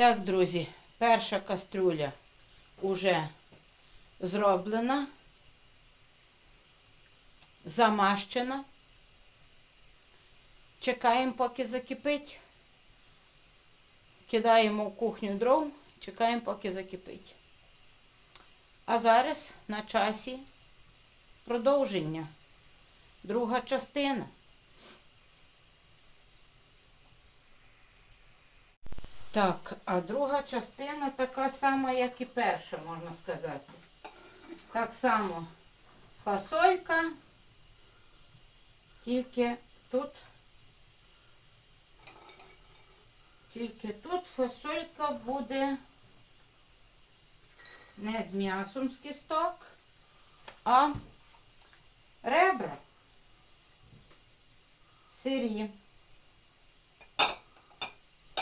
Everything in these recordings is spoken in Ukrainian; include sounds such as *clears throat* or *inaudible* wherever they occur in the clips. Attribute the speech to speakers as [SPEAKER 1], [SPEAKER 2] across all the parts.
[SPEAKER 1] Так, друзі, перша каструля уже зроблена, замащена. Чекаємо, поки закипить. Кидаємо в кухню дров, чекаємо, поки закипить. А зараз на часі продовження. Друга частина. Так, а друга частина така сама, як і перша, можна сказати. Так само фасолька, тільки тут, тільки тут фасолька буде не з м'ясом з кісток, а ребра сирі.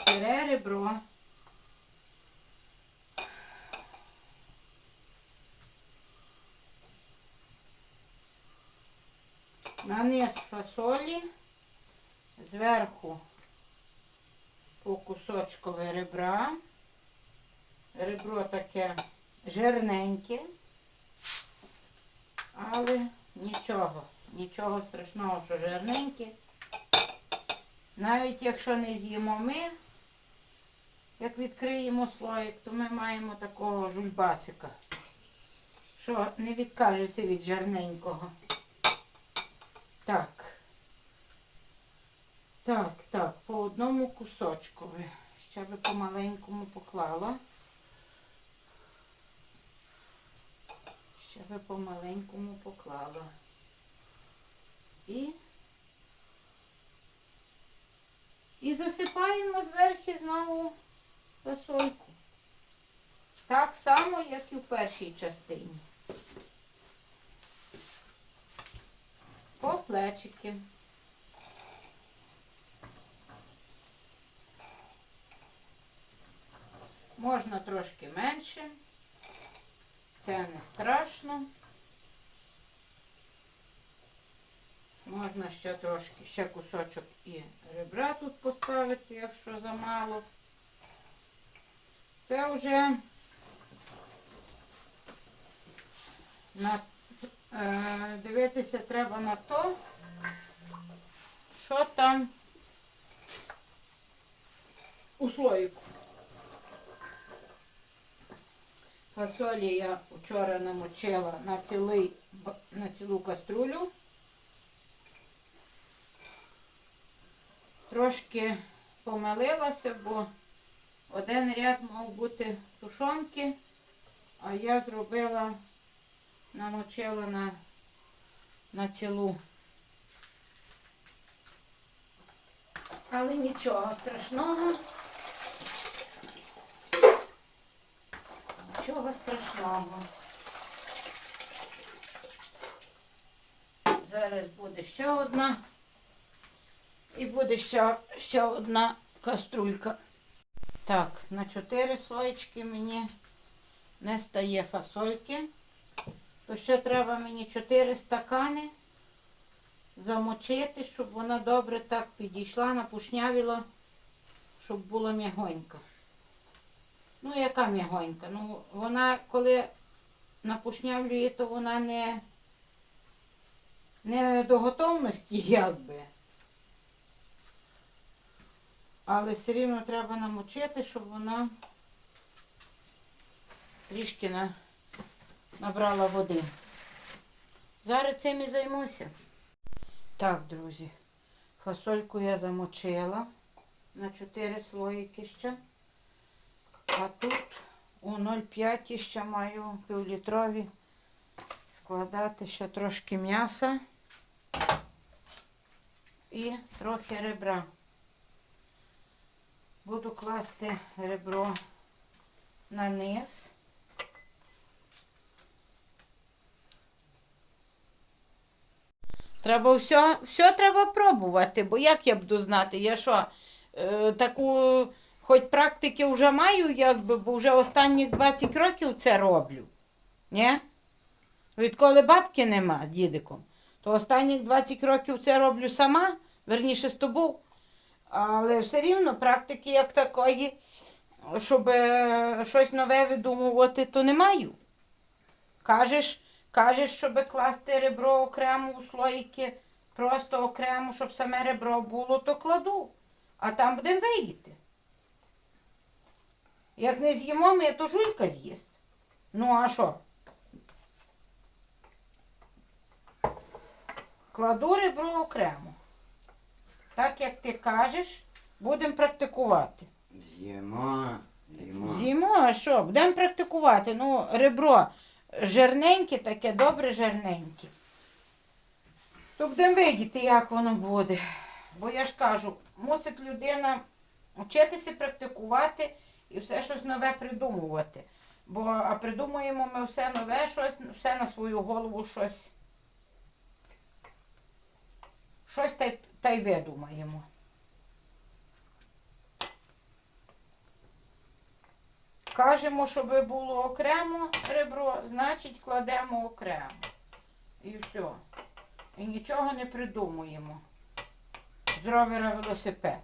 [SPEAKER 1] Сире ребро. На фасолі, зверху по кусочкове ребра. Ребро таке жирненьке, але нічого, нічого страшного, що жирненьке. Навіть якщо не з'їмо ми, як відкриємо слоїк, то ми маємо такого жульбасика, що не відкажеться від жарненького. Так. Так, так, по одному кусочкові. Ще би помаленькому поклала. Ще би помаленькому поклала. І і засипаємо зверху знову фасольку. Так само, як і в першій частині. По плечики. Можна трошки менше. Це не страшно. Можна ще трошки, ще кусочок і ребра тут поставити, якщо замало. Це вже на, е, дивитися треба на то, що там у слоїку. Фасолі я вчора намочила на, цілий, на цілу каструлю. Трошки помилилася, бо один ряд мав бути тушонки, а я зробила, намочила на, на цілу. Але нічого страшного. Нічого страшного. Зараз буде ще одна. І буде ще, ще одна каструлька. Так, на 4 слоєчки мені не стає фасольки. То ще треба мені 4 стакани замочити, щоб вона добре так підійшла, напушнявіла, щоб було м'ягонька. Ну, яка м'ягонька? Ну, вона, коли напушнявлює, то вона не, не до готовності, *laughs* якби. Але все рівно треба намочити, щоб вона трішки на, набрала води. Зараз цим і займуся. Так, друзі, фасольку я замочила на 4 слоїки ще. А тут у 0,5 ще маю півлітрові складати ще трошки м'яса і трохи ребра. Буду класти ребро на низ. Треба все, все треба пробувати, бо як я буду знати, я що, е, таку, хоч практики вже маю, якби, бо вже останніх 20 років це роблю. Ні? Відколи бабки нема дідиком, то останніх 20 років це роблю сама, верніше з тобою. Але все рівно практики як такої щоб е, щось нове видумувати, то не маю. Кажеш, кажеш, щоб класти ребро окремо у слоїки, просто окремо, щоб саме ребро було, то кладу. А там будемо вийти. Як не з'їмо ми, то жуйка з'їсть. Ну, а що? Кладу ребро окремо. Так як ти кажеш, будемо практикувати.
[SPEAKER 2] З'їмо, з'їмо.
[SPEAKER 1] З'їмо, а що? Будемо практикувати. Ну, ребро жирненьке таке, добре жирненьке. То будемо видіти, як воно буде. Бо я ж кажу, мусить людина вчитися практикувати і все щось нове придумувати. Бо а придумуємо ми все нове, щось, все на свою голову щось. Щось та й, та й видумаємо. Кажемо, щоб було окремо ребро, значить кладемо окремо. І все. І нічого не придумуємо. З ровера велосипед.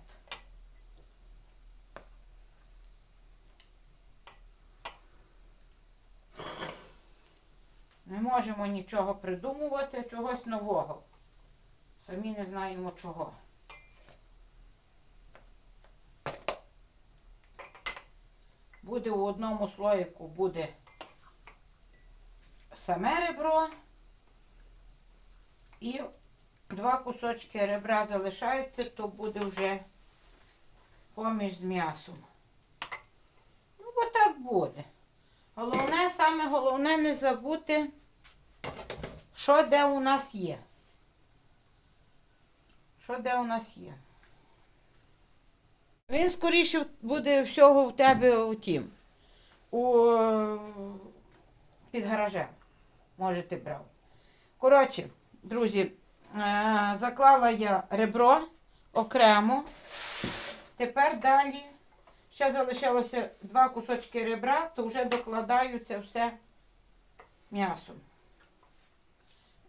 [SPEAKER 1] Не можемо нічого придумувати, чогось нового. Самі не знаємо чого. Буде у одному слоїку буде саме ребро і два кусочки ребра залишаються, то буде вже поміж з м'ясом. Ну, бо так буде. Головне, саме головне не забути, що де у нас є. Що де у нас є. Він скоріше буде всього в тебе у тім. У, під гаражем. Може, ти брав. Коротше, друзі, е, заклала я ребро окремо. Тепер далі ще залишилося два кусочки ребра, то вже докладаю це все м'ясом.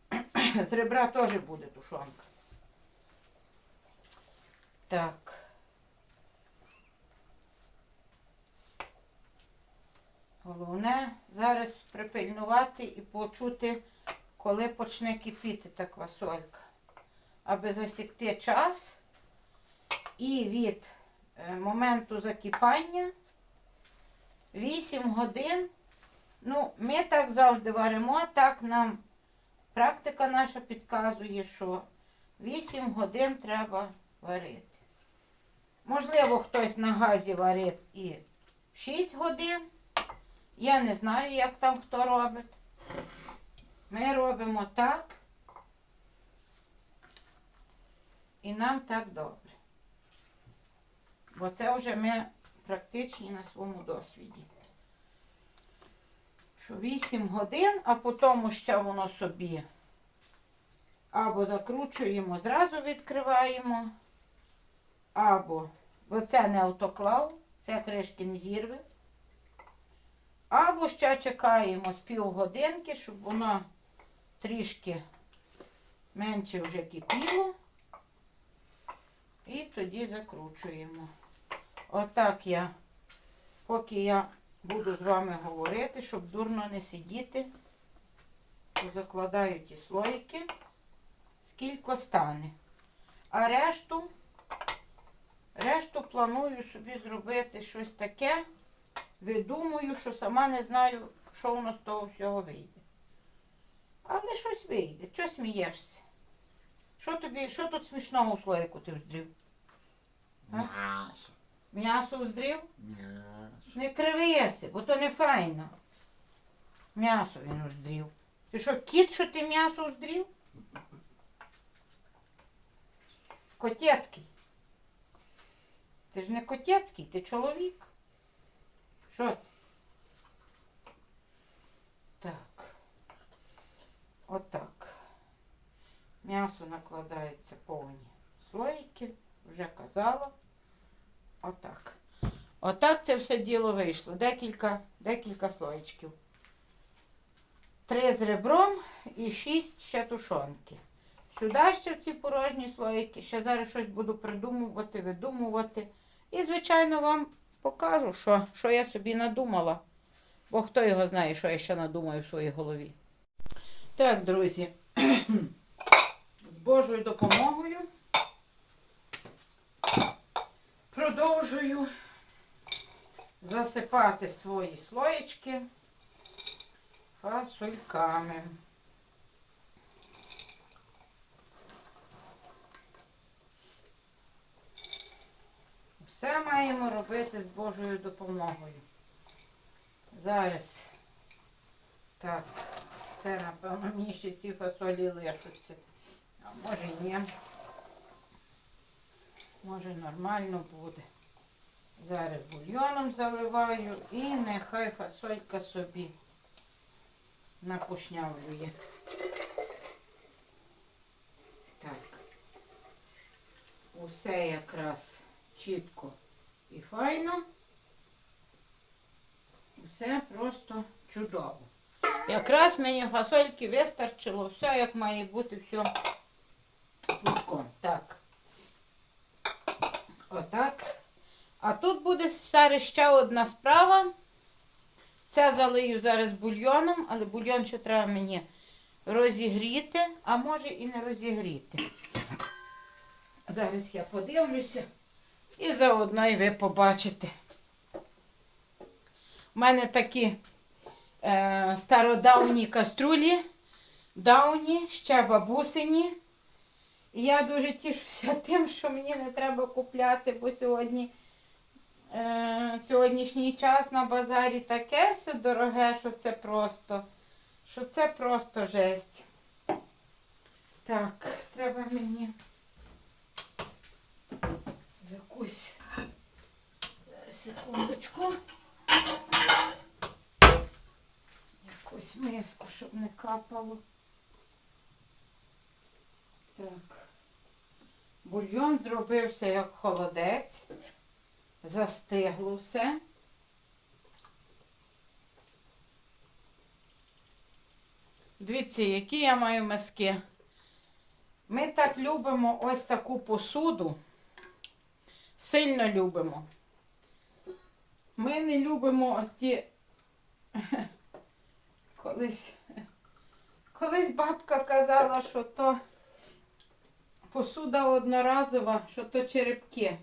[SPEAKER 1] *clears throat* З ребра теж буде тушонка. Так. Головне зараз припильнувати і почути, коли почне кипіти та квасолька. Аби засікти час і від е, моменту закипання 8 годин. Ну, ми так завжди варимо, так нам практика наша підказує, що 8 годин треба варити. Можливо, хтось на газі варить і 6 годин. Я не знаю, як там хто робить. Ми робимо так. І нам так добре. Бо це вже ми практичні на своєму досвіді. Що 8 годин, а потім ще воно собі або закручуємо, зразу відкриваємо, або, бо це не автоклав, це кришки не зірве. Або ще чекаємо з півгодинки, щоб воно трішки менше вже кипіло. І тоді закручуємо. Отак я, поки я буду з вами говорити, щоб дурно не сидіти, то закладаю ті слоїки, скільки стане. А решту, решту планую собі зробити щось таке. Видумую, що сама не знаю, що воно з того всього вийде. Але щось вийде. Чого смієшся? Що тобі, що тут смішного у слоїку ти вздрів?
[SPEAKER 2] М'ясо,
[SPEAKER 1] М'ясо вздрів?
[SPEAKER 2] м'ясо.
[SPEAKER 1] Не кривися, бо то не файно. М'ясо він уздрів. Ти що, кіт, що ти м'ясо уздрів? Котецький. Ти ж не котецький, ти чоловік. Що? Так. Отак. М'ясо накладається повні слоїки, вже казала. Отак. Отак це все діло вийшло. Декілька, декілька слоєчків. Три з ребром і шість ще тушонки. Сюди ще в ці порожні слоїки. Ще зараз щось буду придумувати, видумувати. І, звичайно, вам покажу, що, що я собі надумала. Бо хто його знає, що я ще надумаю в своїй голові. Так, друзі, *clears throat* з Божою допомогою продовжую засипати свої слоєчки фасольками. Все маємо робити з Божою допомогою. Зараз. Так, це, напевно, мені ще ці фасолі лишаться. А може і ні. Може нормально буде. Зараз бульйоном заливаю і нехай фасолька собі напушнявлює. Так. Усе якраз чітко і файно. Все просто чудово. Якраз мені фасольки вистачило, все як має бути, все пучком. Так. Отак. А тут буде зараз ще одна справа. Це залию зараз бульйоном, але бульйон ще треба мені розігріти, а може і не розігріти. Зараз я подивлюся і заодно і ви побачите. У мене такі е, стародавні каструлі, давні, ще бабусині. І я дуже тішуся *laughs* тим, що мені не треба купляти, бо сьогодні е, сьогоднішній час на базарі таке все дороге, що це просто, що це просто жесть. Так, треба мені секундочку. Якусь миску, щоб не капало. Так. Бульйон зробився як холодець. Застигло все. Дивіться, які я маю миски. Ми так любимо ось таку посуду. Сильно любимо. Ми не любимо ось ті. Колись, колись бабка казала, що то посуда одноразова, що то черепки.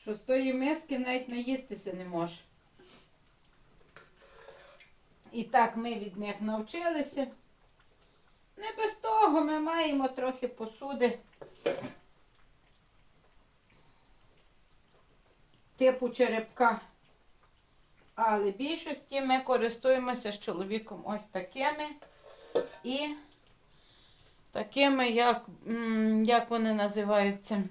[SPEAKER 1] Що з тої миски навіть наїстися не може. І так ми від них навчилися. Не без того ми маємо трохи посуди. Типу черепка. Але в більшості ми користуємося з чоловіком ось такими. І такими, як, як вони називаються.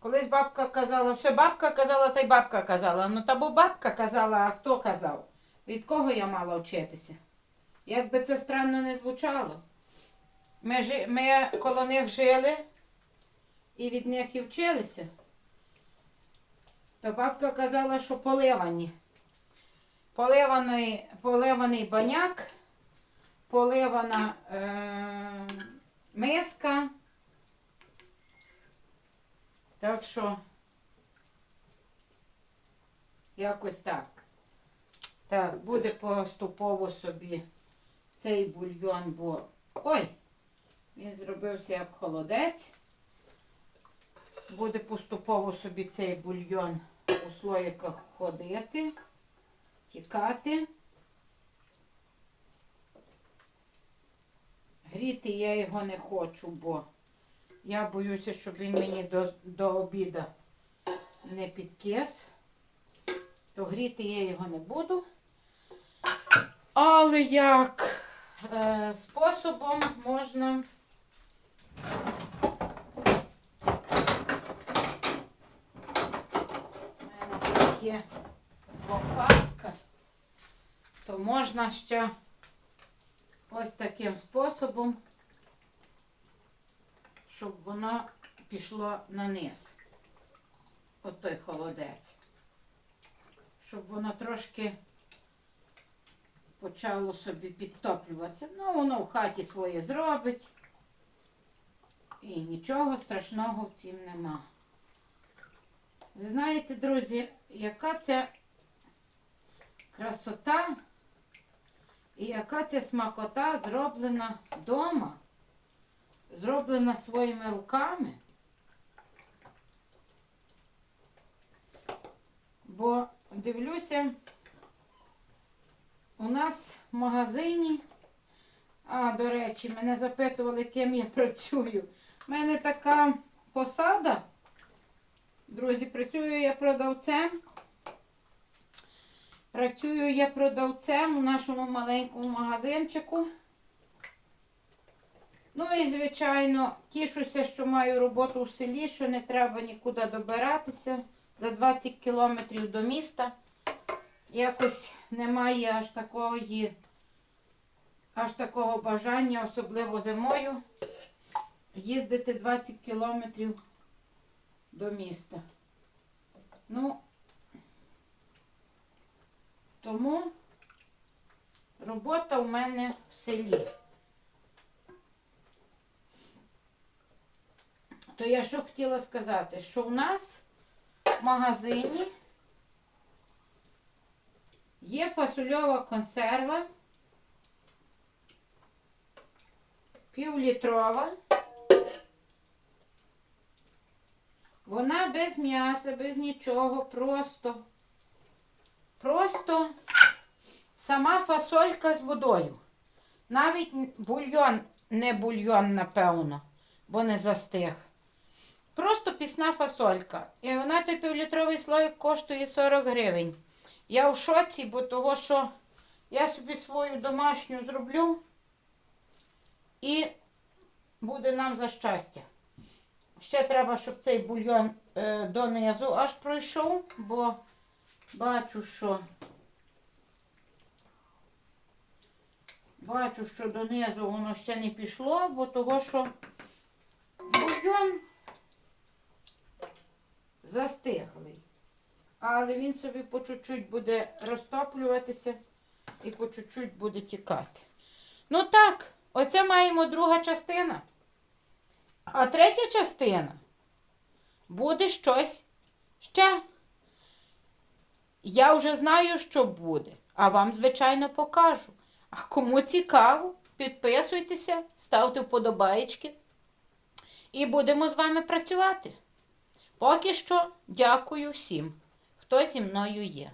[SPEAKER 1] Колись бабка казала, все бабка казала, та й бабка казала. Ну та бо бабка казала, а хто казав? Від кого я мала вчитися? Як би це странно не звучало. Ми, ми коло них жили і від них і вчилися. То бабка казала, що поливані. Поливаний, поливаний баняк, поливана е, миска. Так що якось так. Так, буде поступово собі цей бульйон, бо... Ой! Він зробився як холодець. Буде поступово собі цей бульйон у слоїках ходити, тікати. Гріти я його не хочу, бо я боюся, щоб він мені до, до обіда не підкис. То гріти я його не буду. Але як е, способом можна У мене тут є лопатка, то можна ще ось таким способом, щоб воно пішло на низ. От той холодець. Щоб воно трошки почало собі підтоплюватися. Ну, воно в хаті своє зробить. І нічого страшного в цім нема. Знаєте, друзі, яка це красота і яка ця смакота зроблена вдома, зроблена своїми руками. Бо дивлюся, у нас в магазині, а, до речі, мене запитували, ким я працюю. У мене така посада. Друзі, працюю я продавцем. Працюю я продавцем у нашому маленькому магазинчику. Ну і, звичайно, тішуся, що маю роботу в селі, що не треба нікуди добиратися. За 20 кілометрів до міста. Якось немає аж такої, аж такого бажання, особливо зимою, їздити 20 кілометрів до міста. Ну, тому робота в мене в селі. То я що хотіла сказати, що в нас в магазині є фасольова консерва півлітрова. Вона без м'яса, без нічого, просто, просто сама фасолька з водою. Навіть бульйон, не бульйон, напевно, бо не застиг. Просто пісна фасолька. І вона той півлітровий слоїк коштує 40 гривень. Я в шоці, бо того, що я собі свою домашню зроблю і буде нам за щастя. Ще треба, щоб цей бульйон е, донизу аж пройшов, бо бачу, що бачу, що донизу воно ще не пішло, бо того, що бульйон застиглий. Але він собі по чуть-чуть буде розтоплюватися і по чуть-чуть буде тікати. Ну так, оце маємо друга частина. А третя частина буде щось ще. Я вже знаю, що буде, а вам, звичайно, покажу. А кому цікаво, підписуйтеся, ставте вподобаєчки. І будемо з вами працювати. Поки що дякую всім, хто зі мною є.